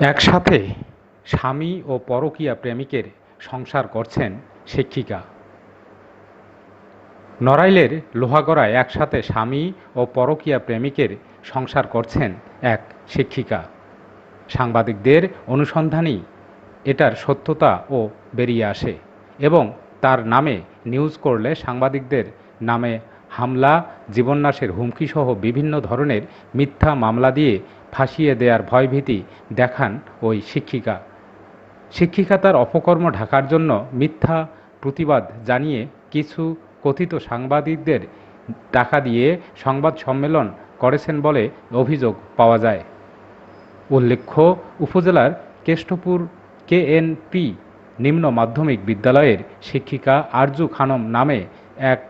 একসাথে স্বামী ও পরকীয়া প্রেমিকের সংসার করছেন শিক্ষিকা। নড়াইলের লোহাগড়ায় একসাথে স্বামী ও পরকীয়া প্রেমিকের সংসার করছেন এক শিক্ষিকা। সাংবাদিকদের অনুসন্ধানেই এটার সত্যতা ও বেরিয়ে আসে এবং তার নামে নিউজ করলে সাংবাদিকদের নামে হামলা, জীবননাশের হুমকিসহ বিভিন্ন ধরনের মিথ্যা মামলা দিয়ে ফাঁসিয়ে দেওয়ার ভয়ভীতি দেখান ওই শিক্ষিকা। শিক্ষিকা তার অপকর্ম ঢাকার জন্য মিথ্যা প্রতিবাদ জানিয়ে কিছু কথিত সাংবাদিকদের টাকা দিয়ে সংবাদ সম্মেলন করেছেন বলে অভিযোগ পাওয়া যায়। উল্লেখ্য, উপজেলার কেষ্টপুর কেএনপি নিম্ন মাধ্যমিক বিদ্যালয়ের শিক্ষিকা আরজু খানম নামে এক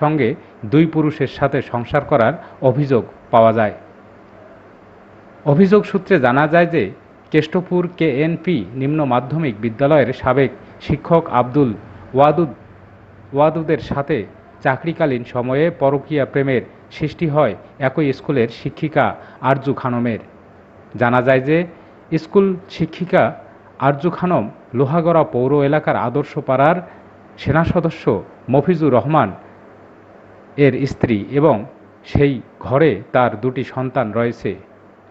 সঙ্গে দুই পুরুষের সাথে সংসার করার অভিযোগ পাওয়া যায়। অভিযোগ সূত্রে জানা যায় যে কেষ্টপুর কেএনপি নিম্ন মাধ্যমিক বিদ্যালয়ের সাবেক শিক্ষক আব্দুল ওয়াদুদ ওয়াদুদের সাথে চাকরিকালীন সময়ে পরকীয়া প্রেমের সৃষ্টি হয় একই স্কুলের শিক্ষিকা আরজু খানমের। জানা যায় যে স্কুল শিক্ষিকা আরজু খানম লোহাগড়া পৌর এলাকার আদর্শ পাড়ার সেনা সদস্য মফিজুর রহমান এর স্ত্রী এবং সেই ঘরে তার দুটি সন্তান রয়েছে।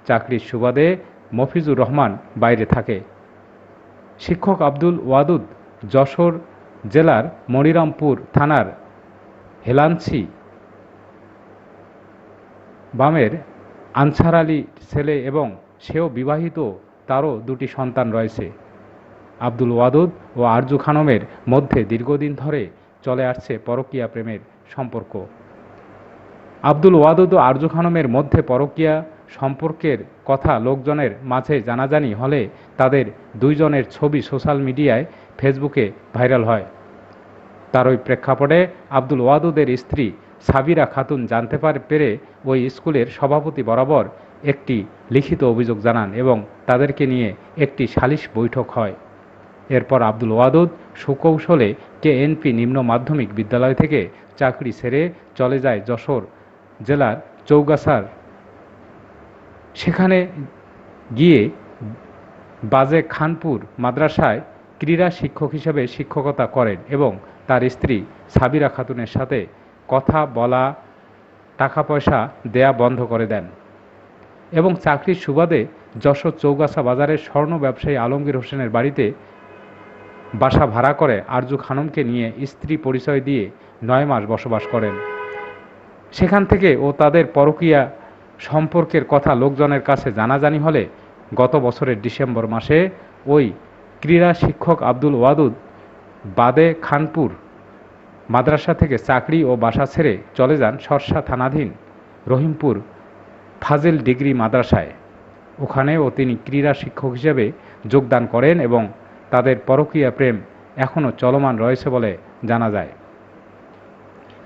চাকরির সুবাদে মফিজুর রহমান বাইরে থাকে। শিক্ষক আব্দুল ওয়াদুদ যশোর জেলার মনিরামপুর থানার হেলাঞ্চি বামের আনসার আলী ছেলে এবং সেও বিবাহিত, তারও দুটি সন্তান রয়েছে। আব্দুল ওয়াদুদ ও আরজু খানমের মধ্যে দীর্ঘদিন ধরে চলে আসছে পরকীয়া প্রেমের সম্পর্ক। আব্দুল ওয়াদুদ ও আরজু খানমের মধ্যে পরকীয়া সম্পর্কের কথা লোকজনের মাঝে জানাজানি হলে তাদের দুইজনের ছবি সোশ্যাল মিডিয়ায় ফেসবুকে ভাইরাল হয়। তার ওই প্রেক্ষাপটে আব্দুল ওয়াদুদের স্ত্রী সাবিরা খাতুন জানতে পারে, পেরে ওই স্কুলের সভাপতি বরাবর একটি লিখিত অভিযোগ জানান এবং তাদেরকে নিয়ে একটি সালিশ বৈঠক হয়। এরপর আব্দুল ওয়াদুদ সুকৌশলে কেএনপি নিম্ন মাধ্যমিক বিদ্যালয় থেকে চাকরি ছেড়ে চলে যায় যশোর জেলার চৌগাছার সেখানে গিয়ে বাজে খানপুর মাদ্রাসায় ক্রীড়া শিক্ষক হিসেবে শিক্ষকতা করেন এবং তার স্ত্রী সাবিরা খাতুনের সাথে কথা বলা, টাকা পয়সা দেয়া বন্ধ করে দেন এবং চাকরির সুবাদে যশোর চৌগাছা বাজারের স্বর্ণ ব্যবসায়ী আলমগীর হোসেনের বাড়িতে বাসা ভাড়া করে আরজু খানমকে নিয়ে স্ত্রী পরিচয় দিয়ে নয় মাস বসবাস করেন। সেখান থেকে ও তাদের পরকীয়া সম্পর্কের কথা লোকজনের কাছে জানাজানি হলে গত বছরের ডিসেম্বর মাসে ওই ক্রীড়া শিক্ষক আব্দুল ওয়াদুদ বাদে খানপুর মাদ্রাসা থেকে চাকরি ও বাসা ছেড়ে চলে যান সরসা থানাধীন রহিমপুর ফাজিল ডিগ্রি মাদ্রাসায়। ওখানেও তিনি ক্রীড়া শিক্ষক হিসেবে যোগদান করেন এবং তাদের পরকীয়া প্রেম এখনও চলমান রয়েছে বলে জানা যায়।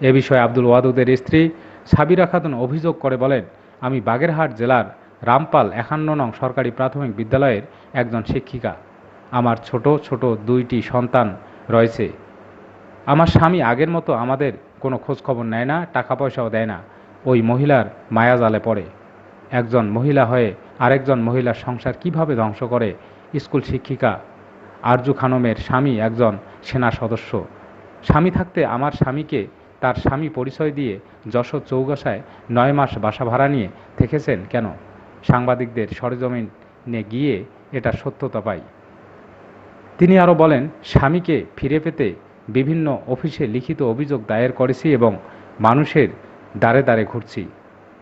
এ বিষয়ে আব্দুল ওয়াদুদের স্ত্রী সাবিরা খাতুন অভিযোগ করে বলেন আমি বাগেরহাট জেলার রামপাল একান্ন নং সরকারি প্রাথমিক বিদ্যালয়ের একজন শিক্ষিকা। আমার ছোট ছোট দুইটি সন্তান রয়েছে। আমার স্বামী আগের মতো আমাদের কোনো খোঁজখবর নেয় না টাকা পয়সাও দেয় না। ওই মহিলার মায়াজালে পড়ে। একজন মহিলা হয়ে আরেকজন মহিলার সংসার কীভাবে ধ্বংস করে? স্কুল শিক্ষিকা আরজু খানমের স্বামী একজন সেনা সদস্য। স্বামী থাকতে আমার স্বামীকে তার স্বামী পরিচয় দিয়ে যশোর চৌগাছায় নয় মাস বাসা ভাড়া নিয়ে থেকেছেন কেন? সাংবাদিকদের সরেজমিনে গিয়ে এটা সত্যতা পাই। তিনি আরও বলেন, স্বামীকে ফিরে পেতে বিভিন্ন অফিসে লিখিত অভিযোগ দায়ের করেছি এবং মানুষের দ্বারে দ্বারে ঘুরছি।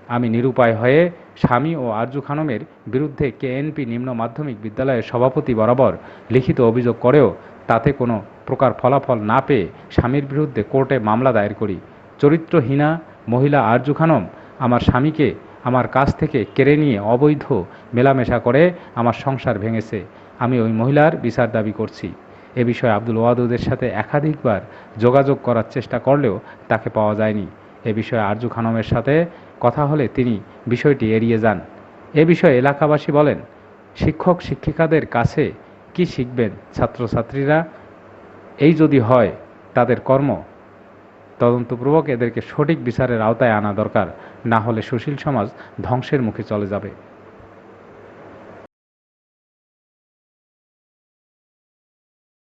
আমি নিরুপায় হয়ে স্বামী ও আরজু খানমের বিরুদ্ধে কেএনপি নিম্ন মাধ্যমিক বিদ্যালয়ের সভাপতি বরাবর লিখিত অভিযোগ করেও তাতে কোনো প্রকার ফলাফল না পেয়ে স্বামীর বিরুদ্ধে কোর্টে মামলা দায়ের করি। চরিত্রহীনা মহিলা আরজু খানম আমার স্বামীকে আমার কাছ থেকে কেড়ে নিয়ে অবৈধ মেলামেশা করে আমার সংসার ভেঙেছে। আমি ওই মহিলার বিচার দাবি করছি। এ বিষয়ে আব্দুল ওয়াদুদের সাথে একাধিকবার যোগাযোগ করার চেষ্টা করলেও তাকে পাওয়া যায়নি। এ বিষয়ে আরজু খানমের সাথে কথা হলে তিনি বিষয়টি এড়িয়ে যান। এ বিষয়ে এলাকাবাসী বলেন শিক্ষক শিক্ষিকাদের কাছে কি শিখবেন ছাত্রছাত্রীরা? এই যদি হয়, তাদের কর্ম। তদন্তপূর্বক এদেরকে সঠিক বিচারের আওতায় আনা দরকার। না হলে সুশীল সমাজ ধ্বংসের মুখে চলে যাবে।